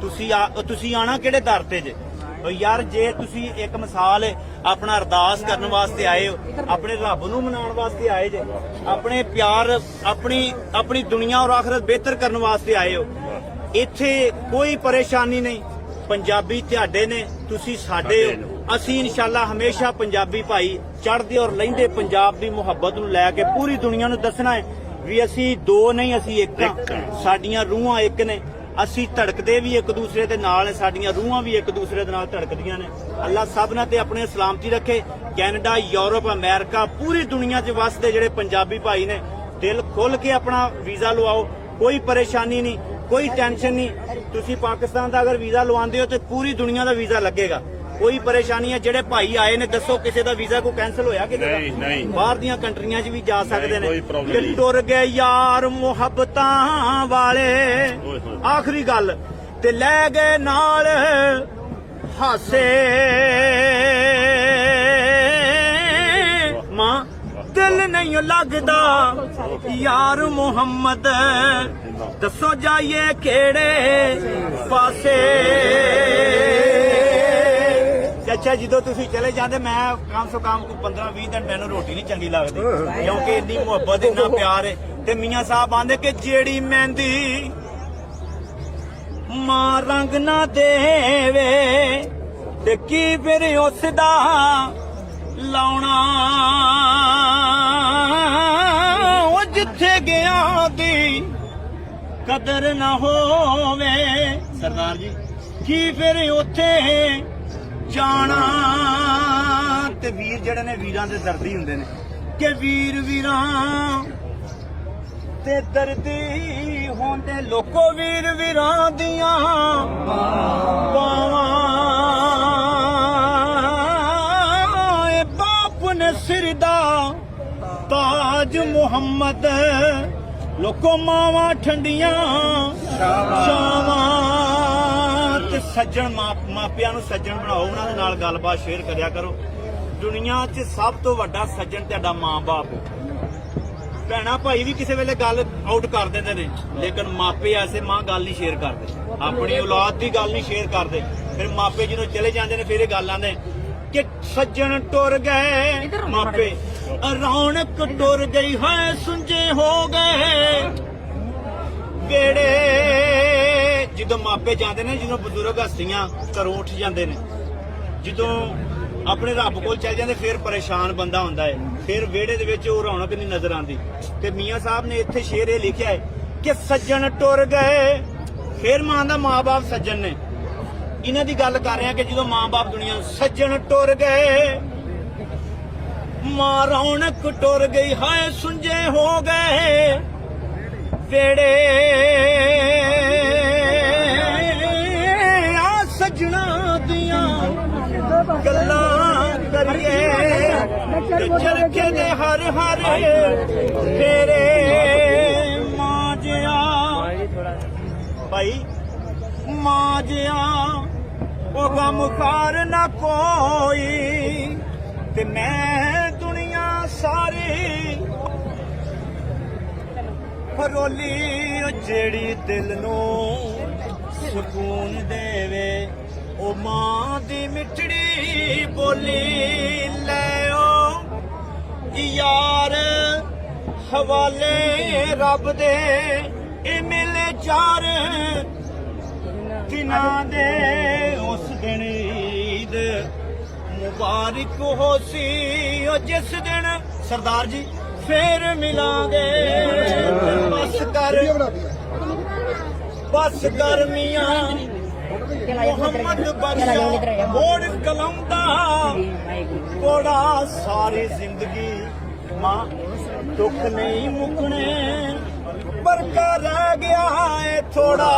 ਤੁਸੀਂ ਆ ਤੁਸੀਂ ਆਣਾ ਕਿਹੜੇ ਦਰ ਤੇ ਜੇ? ਓ ਯਾਰ ਜੇ ਤੁਸੀਂ ਇੱਕ ਮਿਸਾਲ ਆਪਣਾ ਅਰਦਾਸ ਕਰਨ ਵਾਸਤੇ ਆਏ ਹੋ ਆਪਣੇ ਰੱਬ ਨੂੰ ਮਨਾਉਣ ਵਾਸਤੇ ਆਏ ਜੇ ਆਪਣੇ ਪਿਆਰ ਆਪਣੀ ਆਪਣੀ ਦੁਨੀਆ ਔਰ ਆਖਰਤ ਬਿਹਤਰ ਕਰਨ ਵਾਸਤੇ ਆਏ ਹੋ ਇੱਥੇ ਕੋਈ ਪਰੇਸ਼ਾਨੀ ਨਹੀਂ। ਪੰਜਾਬੀ ਤੁਹਾਡੇ ਨੇ ਤੁਸੀਂ ਸਾਡੇ ਹੋ। ਅਸੀਂ ਇਨਸ਼ਾਅੱਲਾ ਹਮੇਸ਼ਾ ਪੰਜਾਬੀ ਭਾਈ ਚੜ੍ਹਦੇ ਔਰ ਲੈਂਦੇ ਪੰਜਾਬ ਦੀ ਮੁਹੱਬਤ ਨੂੰ ਲੈ ਕੇ ਪੂਰੀ ਦੁਨੀਆ ਨੂੰ ਦੱਸਣਾ ਹੈ ਵੀ ਅਸੀਂ ਦੋ ਨਹੀਂ ਅਸੀਂ ਇੱਕ ਹਾਂ। ਸਾਡੀਆਂ ਰੂਹਾਂ ਇੱਕ ਨੇ। ਅਸੀਂ ਧੜਕਦੇ ਵੀ ਇੱਕ ਦੂਸਰੇ ਦੇ ਨਾਲ ਸਾਡੀਆਂ ਰੂਹਾਂ ਵੀ ਇੱਕ ਦੂਸਰੇ ਦੇ ਨਾਲ ਧੜਕਦੀਆਂ ਨੇ। ਅੱਲਾ ਸਭਨਾਂ ਤੇ ਆਪਣੇ ਸਲਾਮਤੀ ਰੱਖੇ। ਕੈਨੇਡਾ, ਯੂਰਪ, ਅਮਰੀਕਾ, ਪੂਰੀ ਦੁਨੀਆ 'ਚ ਵਸਦੇ ਜਿਹੜੇ ਪੰਜਾਬੀ ਭਾਈ ਨੇ, ਦਿਲ ਖੁੱਲ ਕੇ ਆਪਣਾ ਵੀਜ਼ਾ ਲਵਾਓ। ਕੋਈ ਪਰੇਸ਼ਾਨੀ ਨਹੀਂ, ਕੋਈ ਟੈਨਸ਼ਨ ਨਹੀਂ। ਤੁਸੀਂ ਪਾਕਿਸਤਾਨ ਦਾ ਅਗਰ ਵੀਜ਼ਾ ਲਵਾਉਂਦੇ ਹੋ ਤੇ ਪੂਰੀ ਦੁਨੀਆ ਦਾ ਵੀਜ਼ਾ ਲੱਗੇਗਾ। ਕੋਈ ਪਰੇਸ਼ਾਨੀ ਹੈ? ਜਿਹੜੇ ਭਾਈ ਆਏ ਨੇ ਦੱਸੋ ਕਿਸੇ ਦਾ ਵੀਜ਼ਾ ਕੋਈ ਕੈਨਸਲ ਹੋਇਆ ਕਿ ਨਹੀਂ, ਨਹੀਂ। ਬਾਹਰ ਦੀਆਂ ਕੰਟਰੀਆਂ 'ਚ ਵੀ ਜਾ ਸਕਦੇ ਨੇ। ਕੋਈ problem ਕਿ। ਟੁਰ ਗਏ ਯਾਰ ਮੁਹੱਬਤਾਂ ਵਾਲੇ। ਓਏ ਹੋਏ। ਆਖਰੀ ਗੱਲ ਤੇ ਲੈ ਗਏ ਨਾਲ ਹਾਸੇ। ਮਾਂ ਦਿਲ ਨਹੀਂ ਲੱਗਦਾ ਯਾਰ ਮੁਹੰਮਦ। ਦੱਸੋ ਜਾਈਏ ਕਿਹੜੇ ਪਾਸੇ? ਅੱਛਾ ਜਦੋਂ ਤੁਸੀਂ ਚਲੇ ਜਾਂਦੇ ਮੈਂ ਕਮ ਸੋ ਕਮ ਕੋ 15 20 ਦਿਨ ਮੈਨੂੰ ਰੋਟੀ ਨਹੀਂ ਚੰਗੀ ਲੱਗਦੀ ਕਿਉਂਕਿ ਇੰਨੀ ਮੁਹੱਬਤ ਇੰਨਾ ਪਿਆਰ ਹੈ। ਤੇ ਮੀਆਂ ਸਾਹਿਬ ਆਂਦੇ ਕਿ ਜਿਹੜੀ ਮਹਿੰਦੀ ਮਾਂ ਰੰਗ ਨਾ ਦੇਵੇ ਤੇ ਕੀ ਫਿਰ ਉਸ ਦਾ ਲਾਉਣਾ? ਉਹ ਜਿੱਥੇ ਗਿਆ ਦੀ ਕਦਰ ਨਾ ਹੋਵੇ। ਸਰਦਾਰ ਜੀ। ਕੀ ਫਿਰ ਉੱਥੇ ਜਾਣਾ ਤੇ ਵੀਰ ਜਿਹੜੇ ਨੇ ਵੀਰਾਂ ਦੇ ਦਰਦੀ ਹੁੰਦੇ ਨੇ। ਕਿ ਵੀਰ ਵੀਰਾਂ ਤੇ ਦਰਦੀ ਹੁੰਦੇ ਲੋਕੋ ਵੀਰ ਵੀਰਾਂ ਦੀਆਂ ਪਾਵਾਂ ਏ ਬਾਪ ਨੇ ਸਿਰ ਦਾ ਤਾਜ ਮੁਹੰਮਦ, ਲੋਕੋ ਮਾਵਾਂ ਠੰਡੀਆਂ ਸ਼ਾਮਾਂ ਸੱਜਣ ਮਾਪ- ਮਾਪਿਆਂ ਨੂੰ ਸੱਜਣ ਬਣਾਓ ਉਹਨਾਂ ਦੇ ਨਾਲ ਗੱਲਬਾਤ ਸ਼ੇਅਰ ਕਰਿਆ ਕਰੋ। ਦੁਨੀਆ 'ਚ ਸਭ ਤੋਂ ਵੱਡਾ ਸੱਜਣ ਤੁਹਾਡਾ ਮਾਂ-ਬਾਪ। ਭੈਣਾ ਭਾਈ ਵੀ ਕਿਸੇ ਵੇਲੇ ਗੱਲ ਆਊਟ ਕਰ ਦਿੰਦੇ ਨੇ ਲੇਕਿਨ ਮਾਪੇ ਐਸੇ ਮਾਂ ਗੱਲ ਨਹੀਂ ਸ਼ੇਅਰ ਕਰਦੇ। ਆਪਣੀ ਔਲਾਦ ਦੀ ਗੱਲ ਨਹੀਂ ਸ਼ੇਅਰ ਕਰਦੇ। ਫਿਰ ਮਾਪੇ ਜਦੋਂ ਚਲੇ ਜਾਂਦੇ ਨੇ ਫਿਰ ਇਹ ਗੱਲ ਆਂਦੇ ਕਿ ਸੱਜਣ ਟੁਰ ਗਏ ਮਾਪੇ। ਰੌਣਕ ਟੁਰ ਗਈ ਹੈ ਸੁੰਝੇ ਹੋ ਗਏ। ਵੇੜੇ ਜਦੋਂ ਮਾਪੇ ਜਾਂਦੇ ਨੇ, ਜਦੋਂ ਬਜ਼ੁਰਗ ਹਸਤੀਆਂ ਘਰੋਂ ਉੱਠ ਜਾਂਦੇ ਨੇ। ਜਦੋਂ ਆਪਣੇ ਰੱਬ ਕੋਲ ਚੱਲ ਜਾਂਦੇ, ਫਿਰ ਪਰੇਸ਼ਾਨ ਬੰਦਾ ਹੁੰਦਾ ਹੈ ਫਿਰ ਵਿਹੜੇ ਦੇ ਵਿੱਚ ਉਹ ਰੌਣਕ ਨਹੀਂ ਨਜ਼ਰ ਆਉਂਦੀ। ਤੇ ਮੀਆਂ ਸਾਹਿਬ ਨੇ ਇੱਥੇ ਸ਼ੇਰ ਇਹ ਲਿਖਿਆ ਹੈ ਕਿ ਸੱਜਣ ਟੁਰ ਗਏ, ਫਿਰ ਮਾਂ ਦਾ ਮਾਂ-ਬਾਪ ਸੱਜਣ ਨੇ। ਇਹਨਾਂ ਦੀ ਗੱਲ ਕਰ ਰਹੇ ਕਿ ਜਦੋਂ ਮਾਂ-ਬਾਪ ਦੁਨੀਆ ਸੱਜਣ ਟੁਰ ਗਏ, ਮਾਂ ਰੌਣਕ ਟੁਰ ਗਈ, ਹਾਏ ਸੁੰਝੇ ਹੋ ਗਏ। ਵੇੜੇ ਗੱਲਾਂ ਕਰੀਏ। ਤੇ ਚਰਖੇ ਦੇ ਹਰ ਹਰ ਫੇਰੇ? ਮਾਜਿਆ ਭਾਈ ਮਾਜਿਆ ਉਹ ਗਮ ਖਾਰ ਨਾ ਕੋਈ। ਤੇ ਮੈਂ ਦੁਨੀਆ ਸਾਰੀ ਫਰੋਲੀ ਜਿਹੜੀ ਦਿਲ ਨੂੰ ਸਕੂਨ ਦੇਵੇ, ਉਹ ਮਾਂ ਦੀ ਮਿੱਠੜੀ ਬੋਲੀ ਲੈਓ। ਯਾਰ, ਹਵਾਲੇ ਰੱਬ ਦੇ, ਇਹ ਮਿਲੇ ਚਾਰ। ਦਿਨਾਂ ਦੇ ਉਸ ਦਿਨ ਈਦ ਮੁਬਾਰਕ ਹੋ ਸੀ, ਉਹ ਜਿਸ ਦਿਨ ਸਰਦਾਰ ਜੀ ਫੇਰ ਮਿਲਾਂਗੇ। ਬਸ ਕਰ, ਬਸ ਗਰਮੀਆਂ ਮੁਹੰਮਦ ਮੋੜ ਕਲਮ ਦਾ ਕੋੜਾ ਸਾਰੀ ਜ਼ਿੰਦਗੀ ਮਾਂ ਦੁੱਖ ਨਹੀਂ ਮੁਕਣੇ ਪਰ ਕਰ ਰਹਿ ਗਿਆ ਏ ਥੋੜਾ